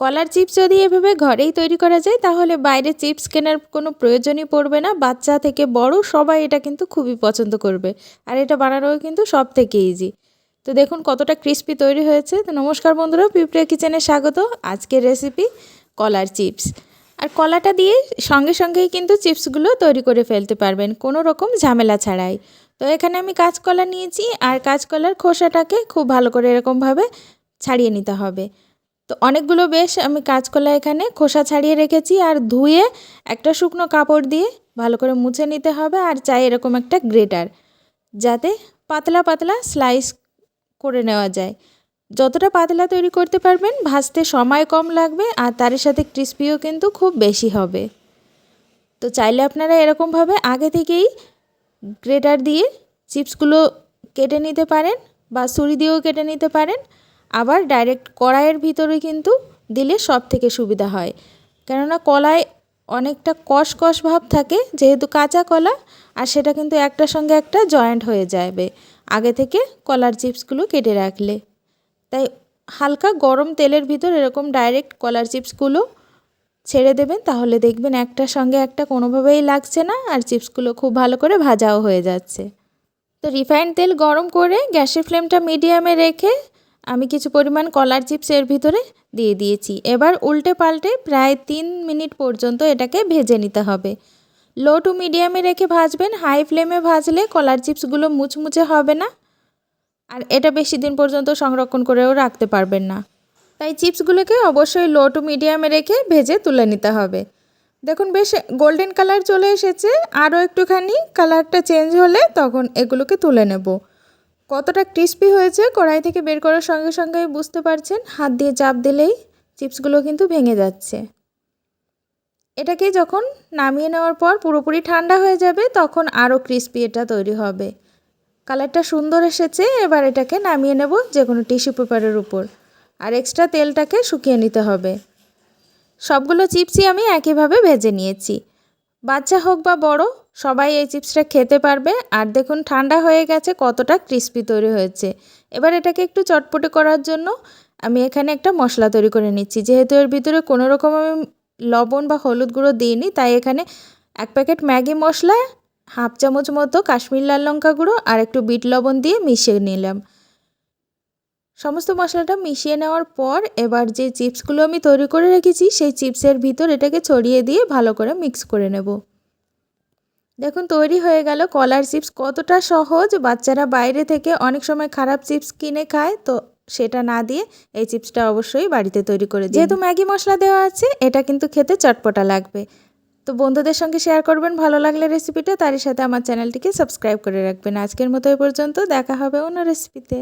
কলার chips যদি এভাবে ঘরেই তৈরি করা যায়, তাহলে বাইরে চিপস কেনার কোনো প্রয়োজনই পড়বে না। বাচ্চা থেকে বড় সবাই এটা কিন্তু খুবই পছন্দ করবে। আর এটা বানানো কিন্তু সব থেকে ইজি তো দেখুন কতটা ক্রিস্পি তৈরি হয়েছে। তো নমস্কার বন্ধুরা, পিঁপড়ে কিচেনে স্বাগত। আজকের রেসিপি কলার চিপস। আর কলাটা দিয়ে সঙ্গে সঙ্গেই কিন্তু চিপসগুলো তৈরি করে ফেলতে পারবেন, কোনো রকম ঝামেলা ছাড়াই। তো এখানে আমি কাঁচকলা নিয়েছি, আর কাঁচকলার খোসাটাকে খুব ভালো করে এরকমভাবে ছাড়িয়ে নিতে হবে। তো অনেকগুলো বেশ আমি কাঁচকলা এখানে খোসা ছাড়িয়ে রেখেছি আর ধুয়ে একটা শুকনো কাপড় দিয়ে ভালো করে মুছে নিতে হবে আর চাই এরকম একটা গ্রেটার যাতে পাতলা পাতলা স্লাইস করে নেওয়া যায়। যতটা পাতলা তৈরি করতে পারবেন, ভাজতে সময় কম লাগবে আর তার সাথে ক্রিস্পিও কিন্তু খুব বেশি হবে। তো চাইলে আপনারা এরকমভাবে আগে থেকেই গ্রেটার দিয়ে চিপসগুলো কেটে নিতে পারেন বা ছুরি দিয়েও কেটে নিতে পারেন। আবার ডাইরেক্ট কড়াইয়ের ভিতরে কিন্তু দিলে সব থেকে সুবিধা হয়। কেননা কলায় অনেকটা কষ কষ ভাব থাকে, যেহেতু কাঁচা কলা, আর সেটা কিন্তু একটার সঙ্গে একটা জয়েন্ট হয়ে যাবে। আগে থেকে কলার চিপসগুলো কেটে রাখলে। তাই হালকা গরম তেলের ভিতর এরকম ডাইরেক্ট কলার চিপসগুলো ছেড়ে দেবেন, তাহলে দেখবেন একটার সঙ্গে একটা কোনোভাবেই লাগছে না, আর চিপসগুলো খুব ভালো করে ভাজাও হয়ে যাচ্ছে। তো রিফাইন্ড তেল গরম করে গ্যাসের ফ্লেমটা মিডিয়ামে রেখে আমি কিছু পরিমাণ কলার চিপস এর ভিতরে দিয়ে দিয়েছি। এবার উল্টে পাল্টে প্রায় তিন মিনিট পর্যন্ত এটাকে ভেজে নিতে হবে। লো টু মিডিয়ামে রেখে ভাজবেন। হাই ফ্লেমে ভাজলে কলার চিপসগুলো মুচমুচে হবে না আর এটা বেশি দিন পর্যন্ত সংরক্ষণ করেও রাখতে পারবেন না। তাই চিপসগুলোকে অবশ্যই লো টু মিডিয়ামে রেখে ভেজে তুলে নিতে হবে। দেখুন বেশ গোল্ডেন কালার চলে এসেছে। আরও একটুখানি কালারটা চেঞ্জ হলে তখন এগুলোকে তুলে নেব। কতটা ক্রিস্পি হয়েছে কড়াই থেকে বের করার সঙ্গে সঙ্গে বুঝতে পারছেন, হাত দিয়ে চাপ দিলেই চিপসগুলো কিন্তু ভেঙে যাচ্ছে। এটাকে যখন নামিয়ে নেওয়ার পর পুরোপুরি ঠান্ডা হয়ে যাবে, তখন আরও ক্রিস্পি এটা তৈরি হবে। কালারটা সুন্দর এসেছে, এবার এটাকে নামিয়ে নেব যে কোনো টিস্যু পেপারের উপর। আর এক্সট্রা তেলটাকে শুকিয়ে নিতে হবে। সবগুলো চিপসই আমি একইভাবে ভেজে নিয়েছি। বাচ্চা হোক বা বড়, সবাই এই চিপসটা খেতে পারবে। আর দেখুন, ঠান্ডা হয়ে গেছে, কতটা ক্রিস্পি তৈরি হয়েছে। এবার এটাকে একটু চটপটে করার জন্য আমি এখানে একটা মশলা তৈরি করে নিচ্ছি। যেহেতু এর ভিতরে কোনো রকম আমি লবণ বা হলুদ গুঁড়ো দিইনি, তাই এখানে এক প্যাকেট ম্যাগি মশলা, হাফ চামচ মতো কাশ্মীর লাল লঙ্কা গুঁড়ো আর একটু বিট লবণ দিয়ে মিশিয়ে নিলাম। সমস্ত মশলাটা মিশিয়ে নেওয়ার পর এবার যে চিপসগুলো আমি তৈরি করে রেখেছি, সেই চিপসের ভিতর এটাকে ছড়িয়ে দিয়ে ভালো করে মিক্স করে নেব। দেখুন, তৈরি হয়ে গেল কলার চিপস। কতটা সহজ, বাচ্চারা বাইরে থেকে অনেক সময় খারাপ চিপস কিনে খায়, তো সেটা না দিয়ে এই চিপসটা অবশ্যই বাড়িতে তৈরি করে যেহেতু ম্যাগি মশলা দেওয়া আছে, এটা কিন্তু খেতে চটপটা লাগবে। তো বন্ধুদের সঙ্গে শেয়ার করবেন, ভালো লাগলে রেসিপিটা, তারই সাথে আমার চ্যানেলটিকে সাবস্ক্রাইব করে রাখবেন। আজকের মতো এ পর্যন্ত, দেখা হবে অন্য রেসিপিতে।